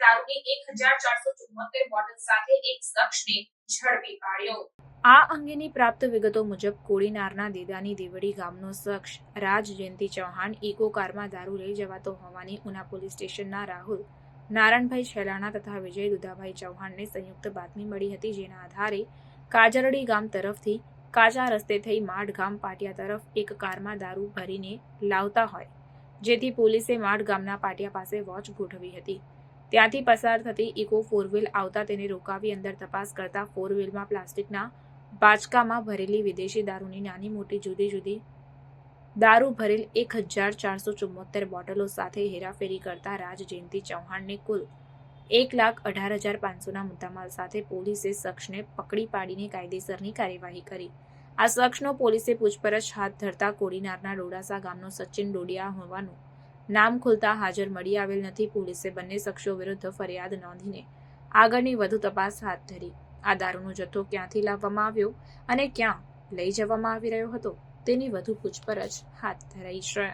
દારૂની એક હજાર ચારસો ચુમ્મોતેર બોટલ સાથે એક શખ્સને ઝડપી પાડ્યો. આ અંગેની પ્રાપ્ત વિગતો મુજબ કોડીનારના દેદાની દેવડી ગામનો શખ્સ રાજ જયંતિ ચૌહાણ ઇકો કારમાં દારૂ લઈ જવાતો હોવાની ઉના પોલીસ સ્ટેશનના રાહુલ, નારાયણભાઈ છેલાણા તથા વિજય દુધાભાઈ ચૌહાણને સંયુક્ત બાતમી મળી હતી જેના આધારે કાજરડી ગામ તરફથી કાચા રસ્તે થઈ માઢ ગામ પાટિયા તરફ એક કારમાં દારૂ ભરીને લાવતા હોય. જેથી પોલીસે માડ ગામના પાટિયા પાસે વોચ ગોઠવી હતી. ત્યાંથી પસાર થતી ઇકો ફોર વ્હીલ આવતા તેને રોકાવી અંદર તપાસ કરતા ફોર વ્હીલમાં પ્લાસ્ટિકના બાચકામાં ભરેલી વિદેશી દારૂની નાની મોટી જુદી જુદી દારૂ ભરેલ એક હજાર ચારસો ચુમ્મોતેર બોટલો સાથે હેરાફેરી કરતા રાજ જયંતિ ચૌહાણને કુલ એક લાખ અઢાર હજાર પાંચસોના મુદ્દામાલ સાથે પોલીસે શખ્સને પકડી પાડીને કાયદેસરની કાર્યવાહી કરી. આ શખ્સનો પોલીસે પૂછપરછ હાથ ધરતા કોડીનારના ડોડાસા ગામનો સચિન ડોડિયા હોવાનું નામ ખુલતા હાજર મળી આવેલ નથી. પોલીસે બંને શખ્સો વિરુદ્ધ ફરિયાદ નોંધીને આગળની વધુ તપાસ હાથ ધરી. આ દારૂનો જથ્થો ક્યાંથી લાવવામાં આવ્યો અને ક્યાં લઈ જવામાં આવી રહ્યો હતો તેની વધુ પૂછપરછ હાથ ધરાઈ છે.